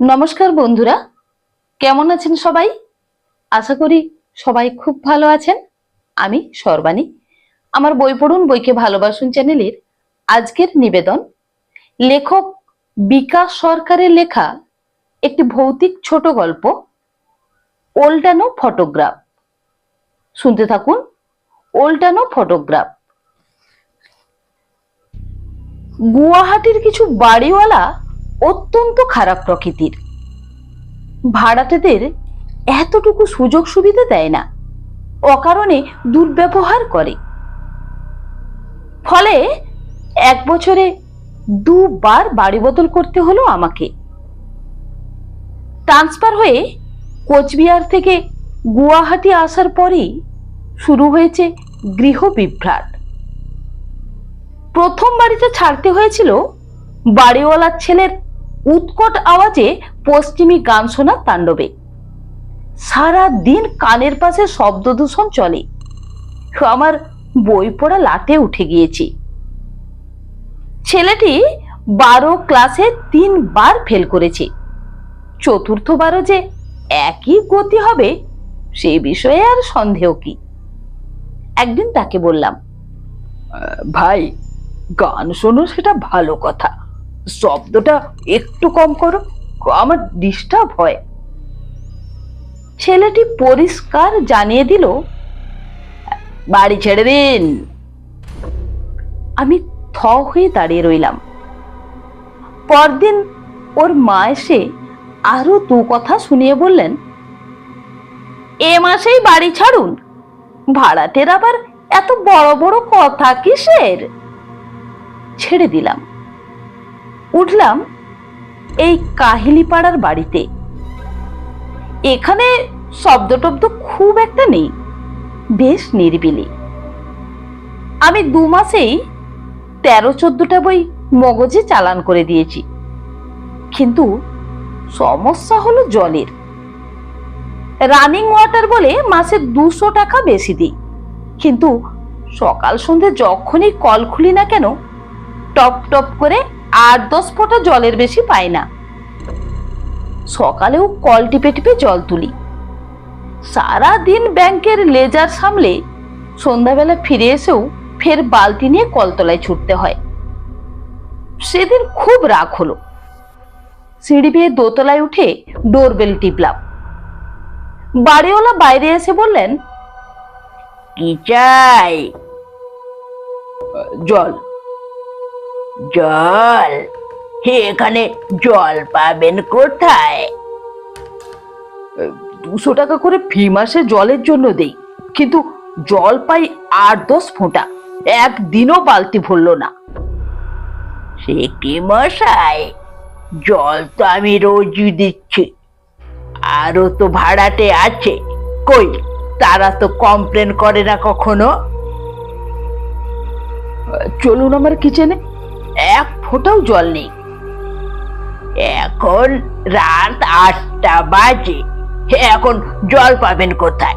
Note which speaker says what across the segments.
Speaker 1: নমস্কার বন্ধুরা। কেমন আছেন সবাই? আশা করি সবাই খুব ভালো আছেন। আমি সর্বাণী। আমার বই পড়ুন, বইকে ভালোবাসুন চ্যানেলের আজকের নিবেদন। লেখক বিকাশ সরকারের লেখা একটি ভৌতিক ছোট গল্প, ওল্টানো ফটোগ্রাফ। শুনতে থাকুন, ওল্টানো ফটোগ্রাফ। গুয়াহাটির কিছু বাড়িওয়ালা অত্যন্ত খারাপ প্রকৃতির। ভাড়াটেদের এতটুকু সুযোগ সুবিধা দেয় না। অকারণে দুর্ব্যবহার করে। ফলে এক বছরে দুবার বাড়ি বদল করতে হলো আমাকে। ট্রান্সফার হয়ে কোচবিহার থেকে গুয়াহাটি আসার পরেই শুরু হয়েছে গৃহ বিভ্রাট প্রথম বাড়িতে ছাড়তে হয়েছিল বাড়িওয়ালার ছেলের উৎকট আওয়াজে পশ্চিমী গান শোনা তাণ্ডবে। সারা দিন কানের পাশে শব্দ দূষণ চলে। আমার বই পড়া লাটে উঠে গিয়েছি। ছেলেটি বারো ক্লাসে তিনবার ফেল করেছে। চতুর্থবারও যে একই গতি হবে, সে বিষয়ে আর সন্দেহ কি? একদিন তাকে বললাম ভাই, গান শোনো সেটা ভালো কথা। শব্দটা একটু কম করো, আমার ডিস্টার্ব হয়। ছেলেটি পরিষ্কার জানিয়ে দিল, বাড়ি ছেড়ে দিন। আমি থ হয়ে দাঁড়িয়ে রইলাম। পরদিন ওর মা এসে আরও দু কথা শুনিয়ে বললেন, এ মাসেই বাড়ি ছাড়ুন, ভাড়াটের আবার এত বড় বড় কথা কিসের? ছেড়ে দিলাম। উঠলাম এই কাহিলিপাড়ার বাড়িতে। এখানে শব্দ টব্দ খুব একটা নেই, বেশ নিরিবিলি। আমি দু মাসেই তেরো চোদ্দটা বই মগজে চালান করে দিয়েছি, কিন্তু সমস্যা হলো জলের। রানিং ওয়াটার বলে মাসে দুশো টাকা বেশি দিই, কিন্তু সকাল সন্ধে যখনই কল খুলি না কেন, টপ টপ করে আট দশ ফোঁটা জলের বেশি পাই না। সকালেও কল টিপে টিপে জল তুলি। সারা দিন ব্যাংকের লেজার সামলে সন্ধ্যাবেলা ফিরে এসেও ফের বালতি নিয়ে কলতলায় ছুটতে হয়। সেদিন খুব রাগ হলো। সিঁড়ি বেয়ে দোতলায় উঠে ডোরবেল টিপলাম। বাড়িওয়ালা বাইরে এসে বললেন, কি চাই? জল। জল। হে এখানে জল পাবেন কোথায়? দুশো টাকা করে ফি মাসে জলের জন্য দেই কিন্তু জল পাই আট দশ ফোঁটা। একদিনও বালতি ভরলো না। সে কি মশাই? জল তো আমি রোজই দিচ্ছি। আরও তো ভাড়াটে আছে। কই তারা তো কমপ্লেন করে না কখনো? চলুন আমার কিচেনে এক ফোঁটাও জল নেই। এখন রাত আটটা বাজে। এখন জল পাবেন কোথায়?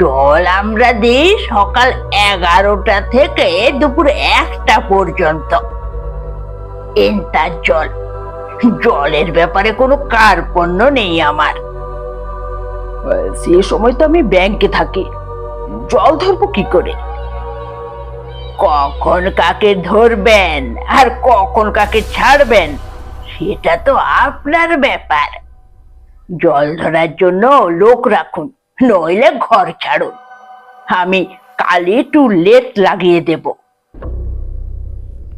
Speaker 1: জল আমরা দিই সকাল এগারোটা থেকে দুপুর একটা পর্যন্ত। এন্টার জল। জলের ব্যাপারে কোনো কার্পণ্য নেই আমার। সে সময় তো আমি ব্যাংকে থাকি। জল ধরবো কি করে? কখন কাকে ধরবেন আর কখন কাকে ছাড়বেন, সেটা তো আপনার ব্যাপার। জল ধরার জন্য লোক রাখুন, নইলে ঘর ছাড়ুন। আমি কালি টু লেট লাগিয়ে দেব।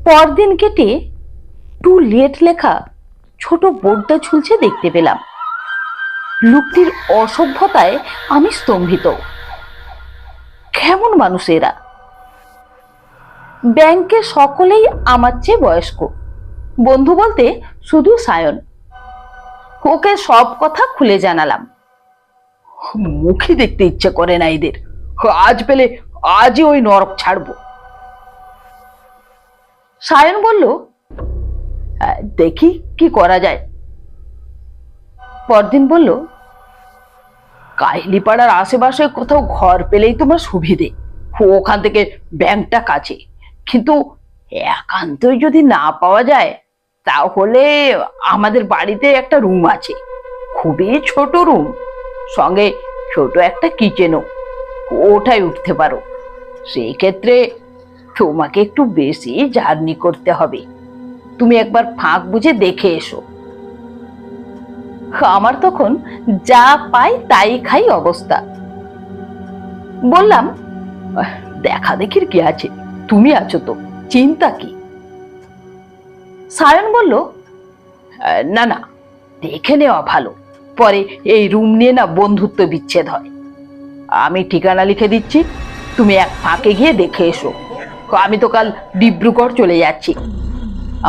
Speaker 1: পরদিন কেটে টু লেট লেখা ছোট বোর্ডটা ঝুলছে দেখতে পেলাম। লোকটির অসভ্যতায় আমি স্তম্ভিত। কেমন মানুষ এরা? ব্যাংকে সকলেই আমার চেয়ে বয়স্ক। বন্ধু বলতে শুধু সায়ন। ওকে সব কথা খুলে জানালাম। মুখে দেখতে ইচ্ছে করে না এদের। আজ পেলে আজই ওই নরক ছাড়বো। সায়ন বলল "আহ, দেখি কি করা যায়। পরদিন বলল কাহিলিপাড়ার আশেপাশে কোথাও ঘর পেলেই তোমার সুবিধে। ওখান থেকে ব্যাংকটা কাছে। কিন্তু একান্তই যদি না পাওয়া যায় তাহলে আমাদের বাড়িতে একটা রুম আছে। খুবই ছোট রুম সঙ্গে ছোট একটা কিচেনও ওটাই উঠতে পারো। সেই ক্ষেত্রে তোমাকে একটু বেশি জার্নি করতে হবে। তুমি একবার ফাঁক বুঝে দেখে এসো। আমার তখন যা পাই তাই খাই অবস্থা। বললাম "আহ, দেখা দেখির কি আছে? তুমি আছো তো, চিন্তা কি? সায়ন বলল না না, দেখে নেওয়া ভালো, পরে এই রুম নিয়ে না বন্ধুত্ব বিচ্ছেদ হয়। আমি ঠিকানা লিখে দিচ্ছি, তুমি এক ফাঁকে গিয়ে দেখে এসো। আমি তো কাল ডিব্রুগড় চলে যাচ্ছি।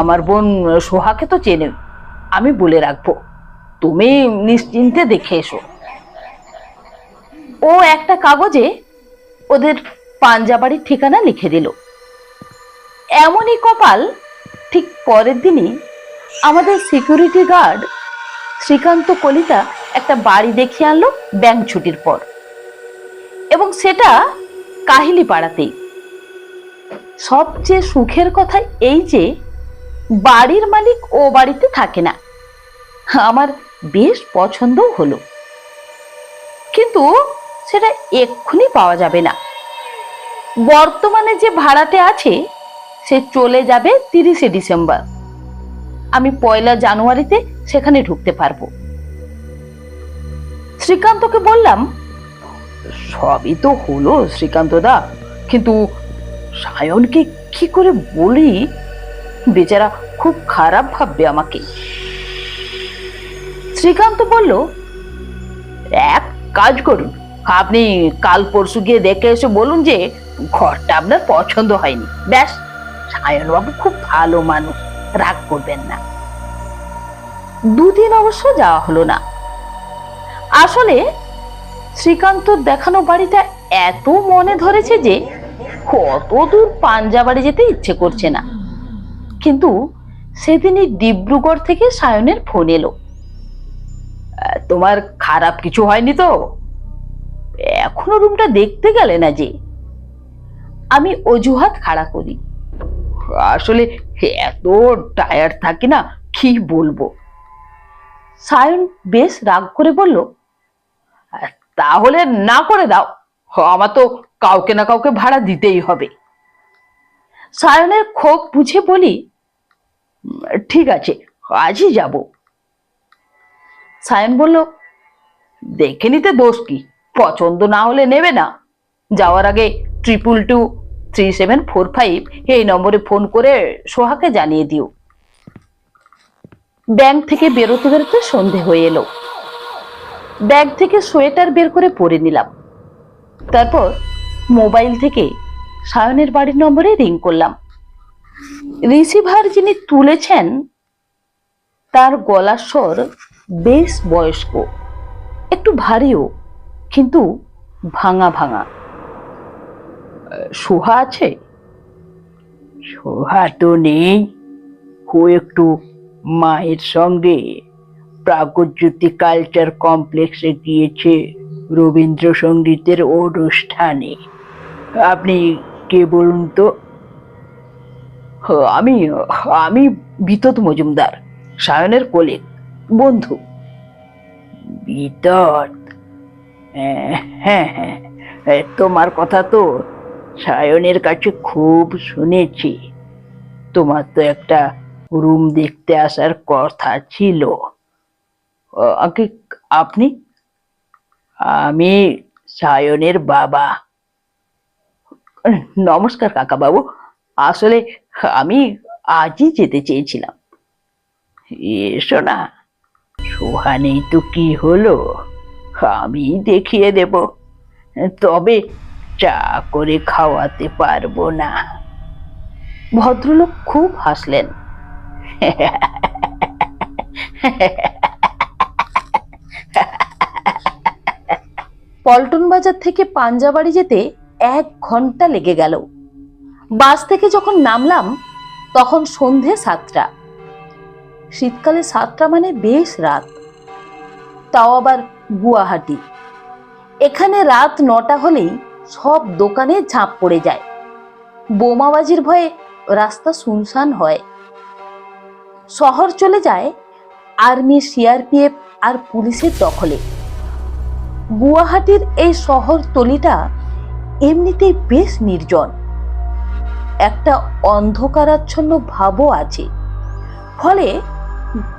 Speaker 1: আমার বোন সোহাকে তো চেনে, আমি বলে রাখব, তুমি নিশ্চিন্তে দেখে এসো। ও একটা কাগজে ওদের পাঞ্জাবাড়ির ঠিকানা লিখে দিল। এমনই কপাল, ঠিক পরের দিনই আমাদের সিকিউরিটি গার্ড শ্রীকান্ত কলিতা একটা বাড়ি দেখিয়ে আনলো ব্যাংক ছুটির পর। এবং সেটা কাহিলি পাড়াতেই সবচেয়ে সুখের কথা এই যে, বাড়ির মালিক ও বাড়িতে থাকে না। আমার বেশ পছন্দও হলো। কিন্তু সেটা এক্ষুনি পাওয়া যাবে না। বর্তমানে যে ভাড়াতে আছে সে চলে যাবে তিরিশে ডিসেম্বর। আমি পয়লা জানুয়ারিতে সেখানে ঢুকতে পারব। শ্রীকান্তকে বললাম, সবই তো হলো শ্রীকান্ত দা, কিন্তু সায়নকে কি করে বলি? বেচারা খুব খারাপ ভাববে আমাকে। শ্রীকান্ত বলল, এক কাজ করুন, আপনি কাল পরশু গিয়ে দেখে এসে বলুন যে, ঘরটা আপনার পছন্দ হয়নি। ব্যাস। সায়নবাবু খুব ভালো মানুষ, রাগ করবেন না। দুদিন অবশ্য যাওয়া হলো না। আসলে শ্রীকান্ত দেখানো বাড়িটা এত মনে ধরেছে যে কত দূর পাঞ্জাবাড়ি যেতে ইচ্ছে করছে না। কিন্তু সেদিনই ডিব্রুগড় থেকে সায়নের ফোন এলো। তোমার খারাপ কিছু হয়নি তো? এখনও রুমটা দেখতে গেলে না যে? আমি অজুহাত খাড়া করি। আসলে এত টায়ার্ড থাকি না, কি বলব? সায়ন বেশ রাগ করে বলল, তাহলে না করে দাও, আমার তো কাউকে না কাউকে ভাড়া দিতেই হবে। সায়নের ক্ষোভ বুঝে বলি, ঠিক আছে, আজই যাব। সায়ন বলল, দেখে নিতে দোষ কি? পছন্দ না হলে নেবে না। যাওয়ার আগে triple two three seven four five এই নম্বরে ফোন করে সোহাকে জানিয়ে দিও। ব্যাংক থেকে বেরোতে বেরোতে সন্ধে হয়ে এলো। ব্যাগ থেকে সোয়েটার বের করে পরে নিলাম। তারপর মোবাইল থেকে সায়নের বাড়ির নম্বরে রিং করলাম। রিসিভার যিনি তুলেছেন, তার গলার স্বর বেশ বয়স্ক। একটু ভারীও, কিন্তু ভাঙা ভাঙা। সোহা আছে? সোহা তো নেই। ও একটু মায়ের সঙ্গে প্রাগজ্যোতি কালচার কমপ্লেক্সে গিয়েছে রবীন্দ্রসঙ্গীতের অনুষ্ঠানে। আপনি কে বলুন তো? আমি আমি বিতত মজুমদার, সায়নের কোলেক বন্ধু। বিতত? হ্যাঁ হ্যাঁ হ্যাঁ তোমার কথা তো সায়নের কাছে খুব শুনেছি। তোমার তো একটা রুম দেখতে আসার কথা ছিল। আপনি? আমি সায়নের বাবা। নমস্কার কাকা বাবু আসলে আমি আজই যেতে চেয়েছিলাম। এসো না সোহানেই তো কি হলো? আমি দেখিয়ে দেব। তবে চা করে খাওয়াতে পারব না। ভদ্রলোক খুব হাসলেন। পল্টন বাজার থেকে পাঞ্জাবাড়ি যেতে এক ঘণ্টা লেগে গেল। বাস থেকে যখন নামলাম, তখন সন্ধে সাতটা। শীতকালে সাতটা মানে বেশ রাত। তাও আবার গুয়াহাটি। এখানে রাত নটা হলেই সব দোকানে ঝাঁপ পড়ে যায়। বোমাবাজির ভয়ে রাস্তা শুনশান হয়। শহর চলে যায় আর্মি, সিআরপিএফ আর পুলিশের দখলে। গুয়াহাটির এই শহর তলিটা এমনিতেই বেশ নির্জন। একটা অন্ধকারাচ্ছন্ন ভাবও আছে। ফলে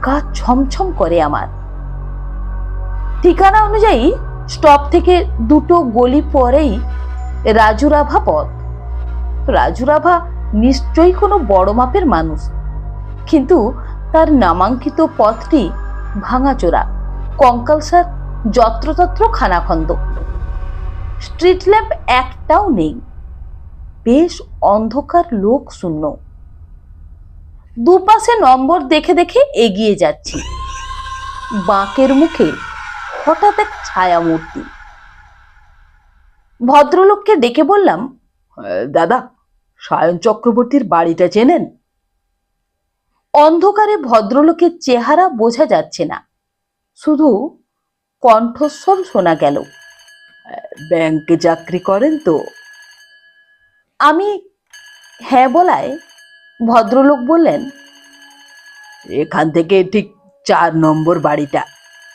Speaker 1: গা ছমছম করে আমার। ঠিকানা অনুযায়ী স্টপ থেকে দুটো গলি পরেই রাজুরাভা পথ। রাজুরাভা নিশ্চয়ই কোনো বড় মাপের মানুষ, কিন্তু তার নামাঙ্কিত পথটি ভাঙাচোরা। কঙ্কালসার যত্রতত্র খানাখন্দ। স্ট্রিট ল্যাম্প একটাও নেই। বেশ অন্ধকার লোক শূন্য। দুপাশে নম্বর দেখে দেখে এগিয়ে যাচ্ছি। বাঁকের মুখে হঠাৎ এক ছায়ামূর্তি। ভদ্রলোককে ডেকে বললাম দাদা, সায়ন চক্রবর্তীর বাড়িটা চেনেন? অন্ধকারে ভদ্রলোকের চেহারা বোঝা যাচ্ছে না। শুধু কণ্ঠস্বর শোনা গেল ব্যাংকে চাকরি করেন তো? আমি হ্যাঁ বলায় ভদ্রলোক বললেন, এখান থেকে ঠিক চার নম্বর বাড়িটা।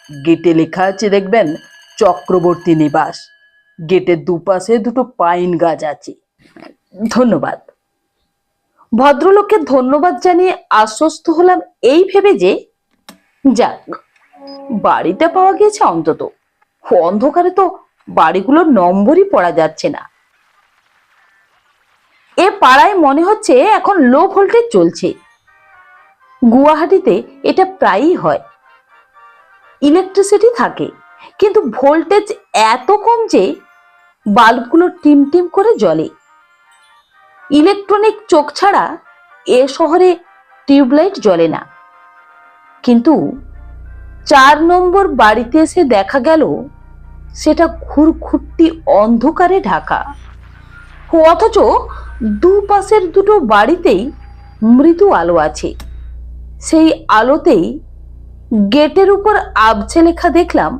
Speaker 1: গেটে লেখা আছে দেখবেন, চক্রবর্তী নিবাস। গেটের দুপাশে দুটো পাইন গাছ আছে। ধন্যবাদ। ভদ্রলোককে ধন্যবাদ জানিয়ে আশ্বস্ত হলাম এই ভেবে যে, যাক বাড়িতে পাওয়া গিয়েছে অন্তত। অন্ধকারে তো বাড়িগুলোর নম্বরই পড়া যাচ্ছে না। এ পাড়ায় মনে হচ্ছে এখন লো ভোল্টেজ চলছে। গুয়াহাটিতে এটা প্রায়ই হয়। ইলেকট্রিসিটি থাকে। কিন্তু ভোল্টেজ এত কম যে বাল্বগুলো টিম টিম করে জ্বলে। ইলেকট্রনিক চোখ ছাড়া এ শহরে টিউবলাইট জ্বলে না। কিন্তু চার নম্বর বাড়িতে এসে দেখা গেল, সেটা ঘুরঘুরটি অন্ধকারে ঢাকা। অথচ দুপাশের দুটো বাড়িতেই মৃদু আলো আছে। সেই আলোতেই গেটের উপর আবছে লেখা দেখলাম,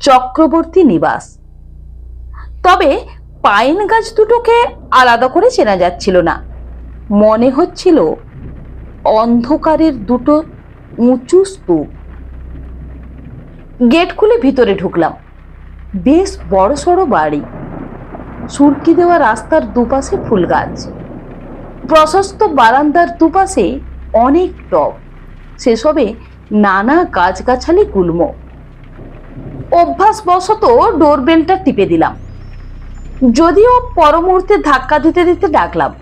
Speaker 1: চক্রবর্তী নিবাস। তবে পাইন গাছ দুটোকে আলাদা করে চেনা যাচ্ছিল না। মনে হচ্ছিল অন্ধকারের দুটো উঁচু স্তূপ। গেট খুলে ভিতরে ঢুকলাম। বেশ বড় সড়ো বাড়ি। সুরকি দেওয়া রাস্তার দুপাশে ফুল গাছ। প্রশস্ত বারান্দার দুপাশে অনেক টব। সেসবে নানা গাছগাছালি গুল্ম। অভ্যাসবশত ডোরবেলটা টিপে দিলাম। যদিও পর মুহূর্তে ধাক্কা দিতে দিতে ডাকলাম।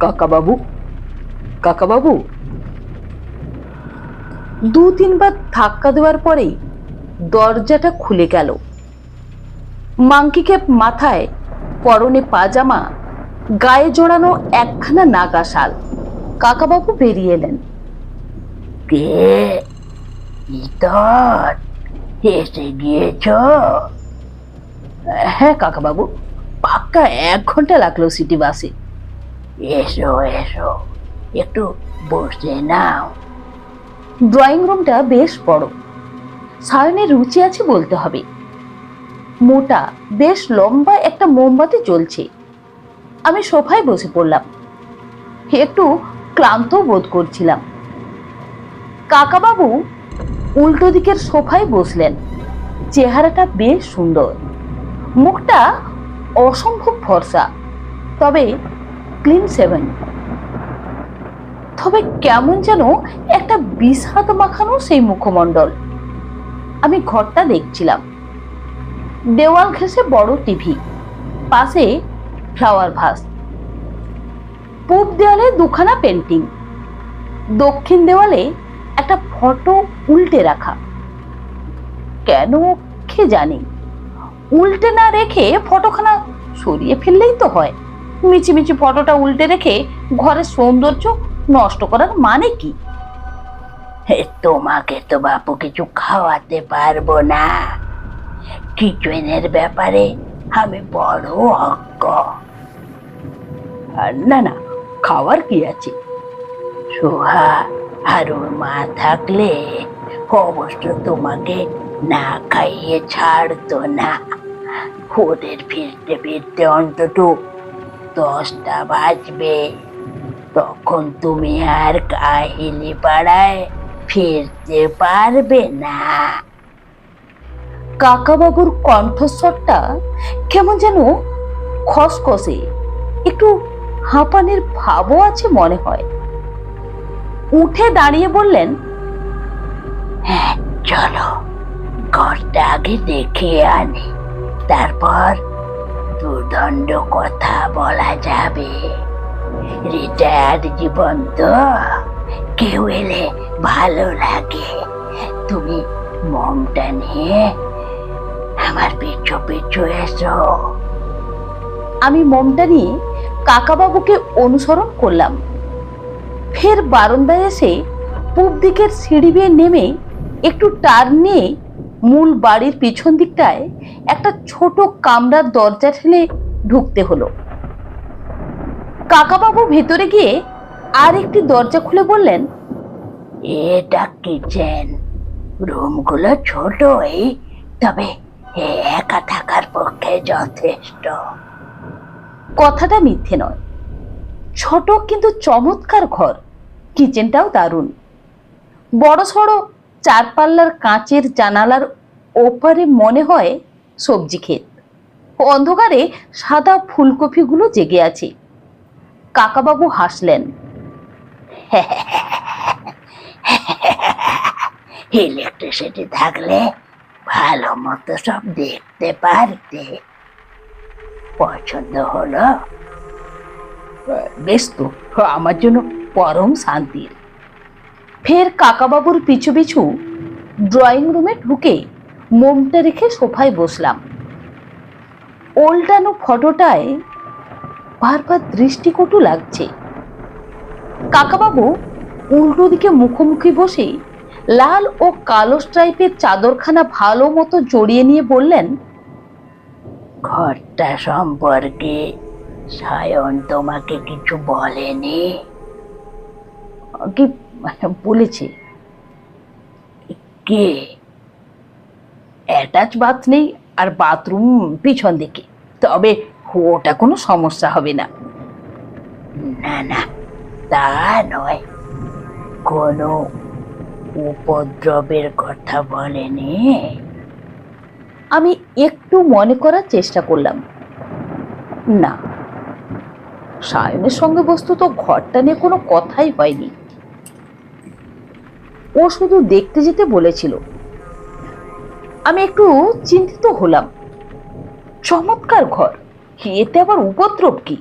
Speaker 1: কাকাবাবু কাকাবাবু। দু তিনবার ধাক্কা দেওয়ার পরেই দরজাটা খুলে গেল। মাংকি ক্যাপ মাথায় পরনে পাজামা, গায়ে জড়ানো একখানা নাগা শাল কাকাবাবু বেরিয়ে এলেন।
Speaker 2: কে? ইতর এসে গিয়েছ
Speaker 1: হ্যাঁ কাকাবাবু, পাক্কা এক ঘণ্টা লাগল সিটি বাসে।
Speaker 2: এসো এসো, একটু বসে নাও।
Speaker 1: ড্রয়িং রুমটা বেশ বড়। সায়নের রুচি আছে বলতে হবে। মোটা, বেশ লম্বা একটা মোমবাতি জ্বলছে। আমি সোফায় বসে পড়লাম। একটু ক্লান্ত বোধ করছিলাম। কাকাবাবু উল্টো দিকের সোফায় বসলেন। চেহারাটা বেশ সুন্দর। মুখটা অসম্ভব ফর্সা, তবে ক্লিন সেভেন তবে কেমন যেন একটা বিষাদ মাখানো সেই মুখমণ্ডল। আমি ঘরটা দেখছিলাম। দেওয়াল ঘেঁষে বড় টিভি পাশে ফ্লাওয়ার ভাস পূব দেওয়ালে দুখানা পেন্টিং দক্ষিণ দেওয়ালে একটা ফটো উল্টে রাখা। কেন কে জানি? উল্টে না রেখে ফটোখানা সরিয়ে ফেললেই তো হয়। মিছিমিছি ফটোটা উল্টে রেখে ঘরের সৌন্দর্য নষ্ট করার মানে কি?
Speaker 2: তোমাকে তো বাপু কিছু খাওয়াতে পারব না। কিচেনের ব্যাপারে আমি বড়
Speaker 1: আর না না, খাওয়ার কি আছে?
Speaker 2: সোহা আর ওর মা থাকলে অবশ্য তোমাকে না খাইয়ে ছাড়তো না। ওদের ফিরতে ফিরতে অন্তত দশটা বাজবে। তখন তুমি আর কাহিলি পাড়ায় ফিরতে পারবে না।
Speaker 1: কাকাবাবুর কণ্ঠস্বরটা কেমন যেন খসখসে, একটু হাঁপানের ভাবও আছে মনে হয়। উঠে দাঁড়িয়ে বললেন
Speaker 2: হ্যাঁ চলো। ঘরটা আগে দেখে আনি। তারপর দুর্দণ্ড কথা বলা যাবে। রিটায়ার্ড জীবন তো কেউ এলে ভালো লাগে। তুমি মমটা নিয়ে আমার পিছু পিছু এসো।
Speaker 1: আমি মমটা নিয়ে কাকাবাবুকে অনুসরণ করলাম। ফের বারান্দায় এসে পূব দিকের সিঁড়ি বেয়ে নেমে একটু টার্ন নিয়ে মূল বাড়ির পিছন দিকটায় একটা ছোট কামরার দরজা ঠেলে ঢুকতে হলো। কাকাবাবু ভেতরে গিয়ে আর একটি দরজা খুলে বললেন,
Speaker 2: এটা কিচেন। রুমগুলো ছোট ছোটই, তবে একা থাকার পক্ষে যথেষ্ট।
Speaker 1: কথাটা মিথ্যে নয়। ছোট কিন্তু চমৎকার ঘর। কিচেনটাও দারুণ। বড় সড়ো চার পাল্লার কাঁচের জানালার ওপারে মনে হয় সবজি ক্ষেত। অন্ধকারে সাদা ফুলকপিগুলো জেগে আছে। কাকাবাবু হাসলেন।
Speaker 2: ইলেকট্রিসিটি থাকলে ভালো মতো সব দেখতে পারতে। পছন্দ হলো?
Speaker 1: বেশ তো আমার জন্য পরম শান্তির ফের কাকাবাবুর পিছু পিছু ড্রয়িং রুমে ঢুকে মোমটা রেখে সোফায় বসলাম। ওল্টানো ফটোটায় বারবার দৃষ্টিকটু লাগছে। কাকাবাবু উল্টো দিকে মুখোমুখি বসে লাল ও কালো স্ট্রাইপের চাদরখানা ভালো মতো জড়িয়ে নিয়ে বললেন,
Speaker 2: ঘরটা সম্পর্কে সায়ন তোমাকে কিছু বলেনি?
Speaker 1: কি বলেছে?
Speaker 2: কে?
Speaker 1: অ্যাটাচ বাথ নেই আর বাথরুম পিছন দিকে। তবে ওটা কোনো সমস্যা হবে না।
Speaker 2: না না, তা নয়। কোনো উপদ্রবের কথা বলেনি।
Speaker 1: আমি একটু মনে করার চেষ্টা করলাম। না, সায়নের সঙ্গে বস্তু তো ঘরটা নিয়ে কোনো কথাই হয়নি। ও শুধু দেখতে যেতে বলেছিল। আমি একটু চিন্তিত হলাম। চমৎকার ঘর এতে আবার উপদ্রব কি?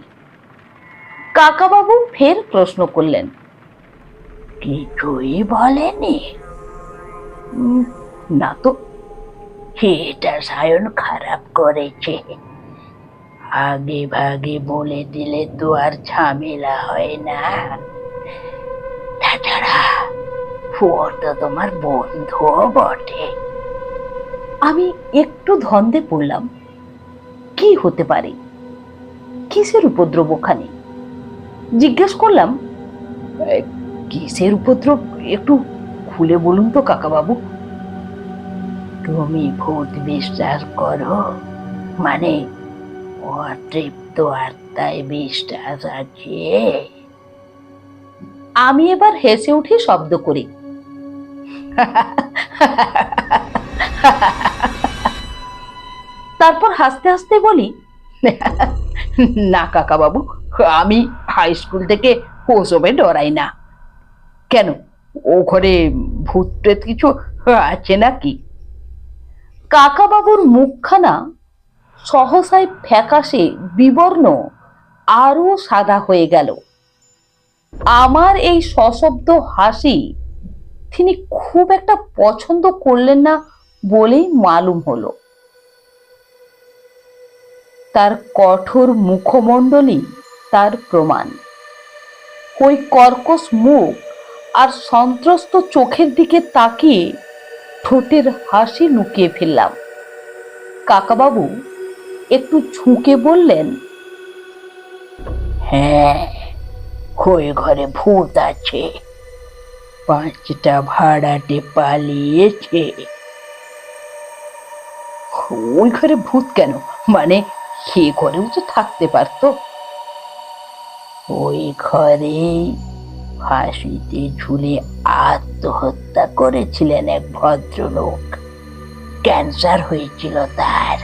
Speaker 1: কাকাবাবু ফের প্রশ্ন করলেন।
Speaker 2: কিছুই বলেনি।
Speaker 1: "উম, না তো
Speaker 2: এটা সায়ন খারাপ করেছে। আগে ভাগে বলে দিলে তো আর ঝামেলা হয় না। তাছাড়া তো তোমার বন্ধুও বটে।
Speaker 1: আমি একটু ধন্দে পড়লাম। কি হতে পারে? কিসের উপদ্রব ওখানে? জিজ্ঞেস করলাম। "এ, কিসের উপদ্রব? একটু খুলে বলুন তো কাকাবাবু।
Speaker 2: তুমি ভূত বিশ্বাস করো? মানে অতৃপ্ত আত্মায় বিশ্বাস আছে?
Speaker 1: আমি এবার হেসে উঠে শব্দ করি। তারপর হাসতে হাসতে বলি, না কাকা বাবু আমি হাই স্কুল থেকে ওসবে ডরাই না। কেন, ও ঘরে ভূত প্রেত কিছু আছে নাকি? কাকা বাবুর মুখখানা সহসায় ফ্যাকাশে বিবর্ণ আরও সাদা হয়ে গেল। আমার এই সশব্দ হাসি তিনি খুব একটা পছন্দ করলেন না বলেই মালুম হলো। তার কঠোর মুখমণ্ডলই তার প্রমাণ। ওই কর্কশ মুখ আর সন্ত্রস্ত চোখের দিকে তাকিয়ে ঠোঁটের হাসি লুকিয়ে ফেললাম। কাকাবাবু একটু ঝুঁকে বললেন
Speaker 2: হ্যাঁ ঘরে ভূত আছে। পাঁচটা ভাড়াটে পালিয়েছে।
Speaker 1: ওই ঘরে ভূত কেন? মানে সে ঘরেও তো থাকতে পারতো।
Speaker 2: ওই ঘরে ফাঁসিতে ঝুলে আত্মহত্যা করেছিলেন এক ভদ্রলোক। ক্যান্সার হয়েছিল তার।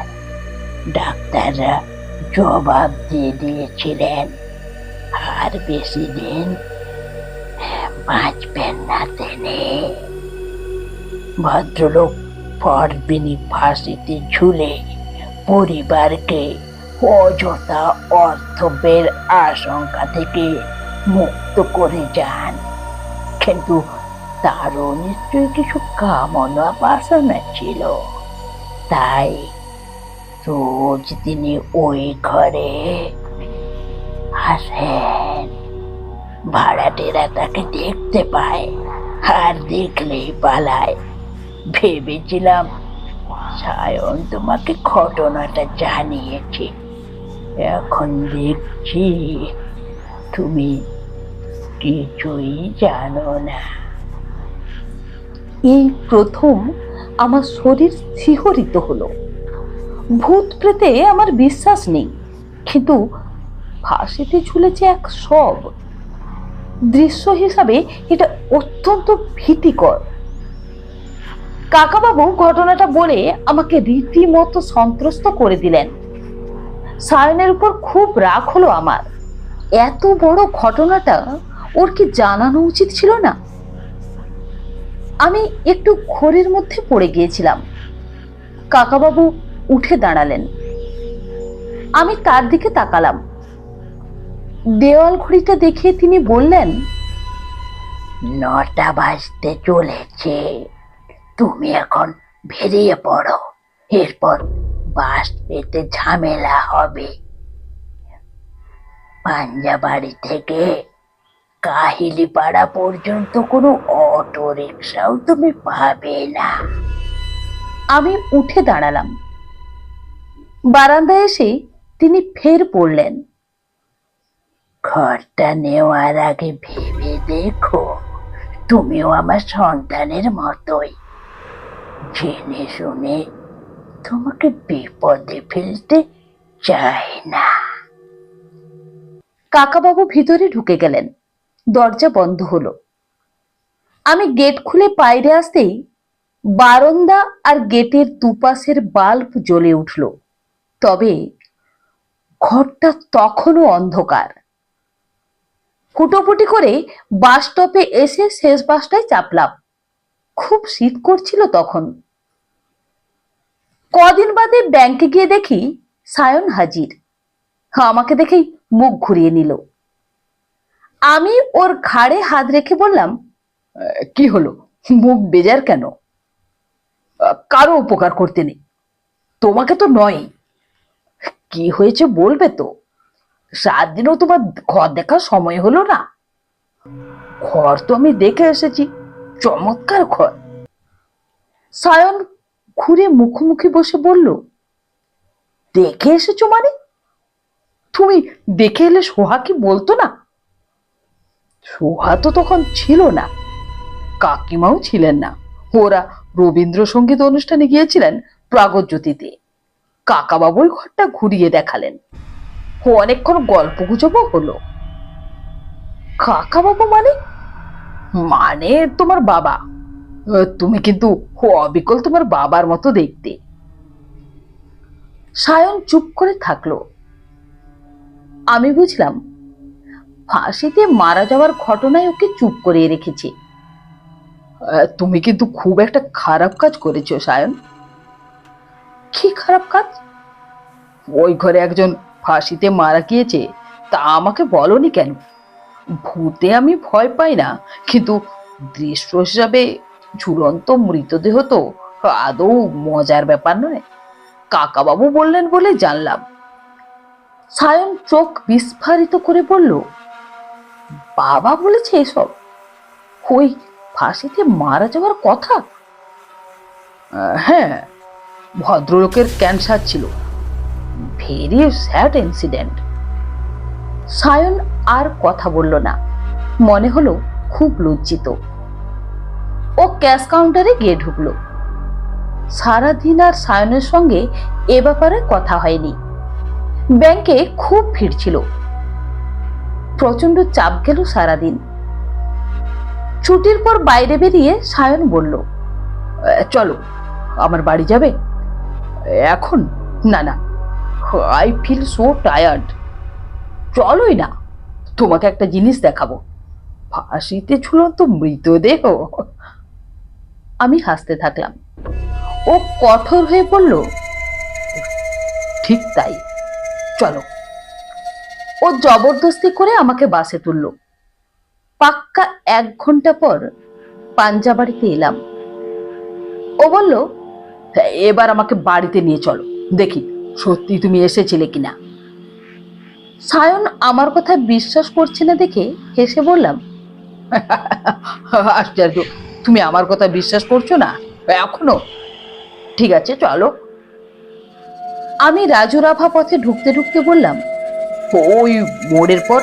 Speaker 2: ডাক্তাররা জবাব দিয়ে দিয়েছিলেন, আর বেশি দিন বাঁচবেন না তিনি ভদ্রলোক পরদিনই ফাঁসিতে ঝুলে পরিবারকে অযথা অর্থ বের আশঙ্কা থেকে মুক্ত করে যান। কিন্তু তারও নিশ্চয়ই কিছু কামনা বাসনা ছিল। তাই রোজ তিনি ওই ঘরে আসেন। ভাড়াটেরা তাকে দেখতে পায় আর দেখলেই পালায়। ভেবেছিলাম, সায়ন তোমাকে ঘটনাটা জানিয়েছে। এখন দেখছি, তুমি কিছুই জানো না।
Speaker 1: এই প্রথম আমার শরীর শিহরিত হলো। ভূত প্রেতে আমার বিশ্বাস নেই, কিন্তু ফাঁসিতে ঝুলেছে এক সব দৃশ্য হিসাবে এটা অত্যন্ত ভীতিকর। কাকাবাবু ঘটনাটা বলে আমাকে রীতিমতো সন্ত্রস্ত করে দিলেন। সায়নের উপর খুব রাগ হলো আমার। এত বড় ঘটনাটা ওর কি জানানো উচিত ছিল না? আমি একটু ঘোরের মধ্যে পড়ে গিয়েছিলাম। কাকাবাবু উঠে দাঁড়ালেন। আমি তার দিকে তাকালাম। দেওয়াল ঘড়িটা দেখে তিনি বললেন
Speaker 2: নটা বাজতে চলেছে। তুমি এখন বেরিয়ে পড়ো। এরপর বাস পেতে ঝামেলা হবে। পাঞ্জাবাড়ি থেকে কাহিলিপাড়া পর্যন্ত কোনো অটো রিক্সাও তুমি পাবে না।
Speaker 1: আমি উঠে দাঁড়ালাম। বারান্দায় এসে তিনি ফের পড়লেন।
Speaker 2: ঘরটা নেওয়ার আগে ভেবে দেখো, তুমিও আমার সন্তানের মতোই। জেনে শুনে তোমাকে বিপদে ফেলতে চাই না।
Speaker 1: কাকাবাবু ভিতরে ঢুকে গেলেন। দরজা বন্ধ হলো। আমি গেট খুলে বাইরে আসতেই বারান্দা আর গেটের দুপাশের বাল্ব জ্বলে উঠল। তবে ঘরটা তখনও অন্ধকার। ফুটোফুটি করে বাস স্টপে এসে শেষ বাসটায় চাপলাম। খুব শীত করছিল তখন। কদিন বাদে ব্যাংকে গিয়ে দেখি সায়ন হাজির। আমাকে দেখেই মুখ ঘুরিয়ে নিল। আমি ওর ঘাড়ে হাত রেখে বললাম "আহ, কি হলো? মুখ বেজার কেন? "আহ, কারও উপকার করতে নেই। তোমাকে তো নয় কি হয়েছে বলবে তো? সাত দিনও তোমার ঘর দেখার সময় হলো না। ঘর তো আমি দেখে এসেছি, চমৎকার ঘর। সায়ন ঘুরে মুখোমুখি বসে বলল, দেখে এসেছ মানে? তুমি দেখে এলে সোহা কি বলতো না? সোহা তো তখন ছিল না, কাকিমাও ছিলেন না। ওরা রবীন্দ্রসঙ্গীত অনুষ্ঠানে গিয়েছিলেন প্রাগজ্যোতিতে। কাকাবাবুই ঘরটা ঘুরিয়ে দেখালেন। অনেকক্ষণ গল্প গুজবও হলো কাকাবাবু মানে? মানে তোমার বাবা। তুমি কিন্তু অবিকল তোমার বাবার মতো দেখতে। সায়ন চুপ করে থাকল। আমি বুঝলাম, ফাঁসিতে মারা যাওয়ার ঘটনায় ওকে চুপ করিয়ে রেখেছে। তুমি কিন্তু খুব একটা খারাপ কাজ করেছ, সায়ন। কি খারাপ কাজ? ওই ঘরে একজন ফাঁসিতে মারা গিয়েছে, তা আমাকে বলনি কেন? ভূতে আমি ভয় পাই না, কিন্তু দৃশ্য হিসাবে ঝুলন্ত মৃতদেহ তো আদৌ মজার ব্যাপার নয়। কাকাবাবু বললেন বলে জানলাম। সায়ন চোখ বিস্ফারিত করে বলল, বাবা বলেছে এসব? ওই ফাঁসিতে মারা যাওয়ার কথা? হ্যাঁ ভদ্রলোকের ক্যান্সার ছিল। ভেরি স্যাড ইনসিডেন্ট সায়ন আর কথা বলল না। মনে হলো খুব লজ্জিত। ও ক্যাশ কাউন্টারে গিয়ে ঢুকলো। সারাদিন আর সায়নের সঙ্গে এ ব্যাপারে কথা হয়নি। ব্যাংকে খুব ভিড় ছিল। প্রচণ্ড চাপ গেল সারাদিন। ছুটির পর বাইরে বেরিয়ে সায়ন বলল চলো, আমার বাড়ি যাবে? এখন? না না আই ফিল সো টায়ার্ড চলোই না তোমাকে একটা জিনিস দেখাবো। ফাঁসিতে ঝুলন্ত মৃতদেহ। আমি হাসতে থাকলাম। ও কঠোর হয়ে পড়ল ঠিক তাই চলো। ও জবরদস্তি করে আমাকে বাসে তুলল। পাক্কা এক ঘণ্টা পর পাঞ্জাবাড়িতে এলাম। ও বলল "হ্যাঁ, এবার আমাকে বাড়িতে নিয়ে চলো। দেখি সত্যি তুমি এসেছিলে কিনা? সায়ন আমার কথা বিশ্বাস করছে না দেখে হেসে বললাম, আশ্চর্য, তুমি আমার কথা বিশ্বাস করছ না? এখনও? ঠিক আছে, চলো। আমি রাজুরাভা পথে ঢুকতে ঢুকতে বললাম, ওই মোড়ের পর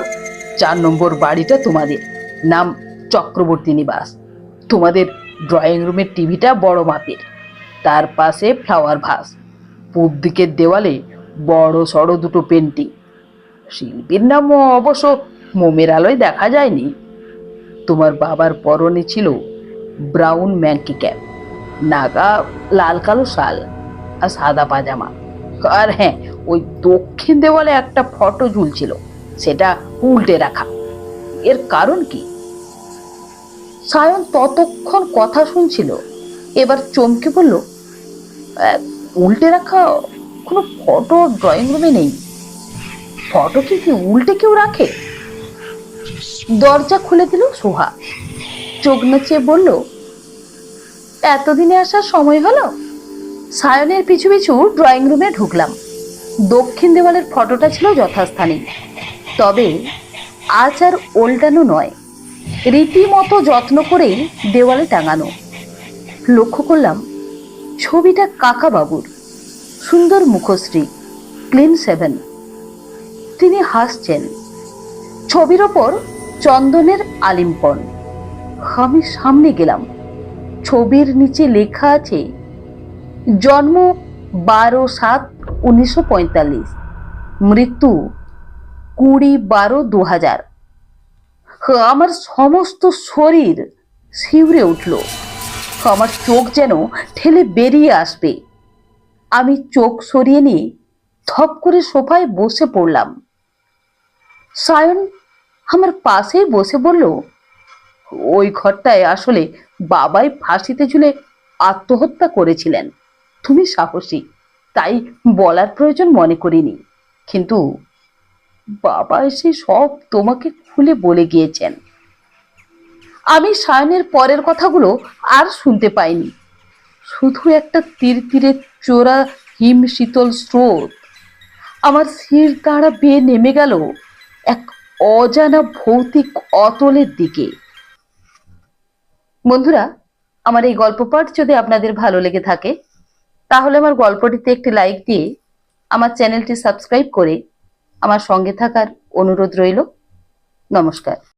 Speaker 1: চার নম্বর বাড়িটা তোমাদের। নাম চক্রবর্তী নিবাস। তোমাদের ড্রয়িং রুমের টিভিটা বড় মাপের। তার পাশে ফ্লাওয়ার ভাস। পূব দিকের দেওয়ালে বড় সড়ো দুটো পেন্টিং। শিল্পীর নাম অবশ্য মোমের আলোয় দেখা যায়নি। তোমার বাবার পরনে ছিল ব্রাউন ম্যাঙ্কি ক্যাপ নাগা লাল কালো শাল আর সাদা পাজামা। আর হ্যাঁ ওই দক্ষিণ দেওয়ালে একটা ফটো ঝুলছিল সেটা উল্টে রাখা। এর কারণ কি? সায়ন ততক্ষণ কথা শুনছিল এবার চমকে বলল "আহ, উল্টে রাখা কোনো ফটো ড্রয়িং রুমে নেই। ফটো কি কি উল্টে কেউ রাখে? দরজা খুলে দিল সোহা। চোখ নাচিয়ে বলল, এতদিনে আসার সময় হলো। সায়নের পিছু পিছু ড্রয়িং রুমে ঢুকলাম। দক্ষিণ দেওয়ালের ফটোটা ছিল যথাস্থানে। তবে আজ আর ওল্টানো নয়। রীতিমতো যত্ন করেই দেওয়ালে টাঙানো। লক্ষ্য করলাম ছবিটা কাকাবাবুর। সুন্দর মুখশ্রী, ক্লিন সেভেন। তিনি হাসছেন। ছবির ওপর চন্দনের আলিম্পন। আমি সামনে গেলাম। ছবির নিচে লেখা আছে, জন্ম বারো সাত উনিশশো পঁয়তাল্লিশ, মৃত্যু কুড়ি বারো দু হাজার আমার সমস্ত শরীর শিউরে উঠল। আমার চোখ যেন ঠেলে বেরিয়ে আসবে। আমি চোখ সরিয়ে নিয়ে থপ করে সোফায় বসে পড়লাম। সায়ন আমার পাশেই বসে বলল, ওই ঘরটায় আসলে বাবাই ফাঁসিতে ঝুলে আত্মহত্যা করেছিলেন। তুমি সাহসী, তাই বলার প্রয়োজন মনে করিনি। কিন্তু বাবা এসে সব তোমাকে খুলে বলে গিয়েছেন। আমি সায়নের পরের কথাগুলো আর শুনতে পাইনি। শুধু একটা তীর তীরে চোরা হিম শীতল স্রোত। আমার শির তাড়া বেয়ে নেমে গেল এক অজানা ভৌতিক অতলের দিকে। বন্ধুরা, আমার এই গল্প পাঠ যদি আপনাদের ভালো লেগে থাকে, তাহলে আমার গল্পটিতে একটি লাইক দিয়ে আমার চ্যানেলটি সাবস্ক্রাইব করে আমার সঙ্গে থাকার অনুরোধ রইল। নমস্কার।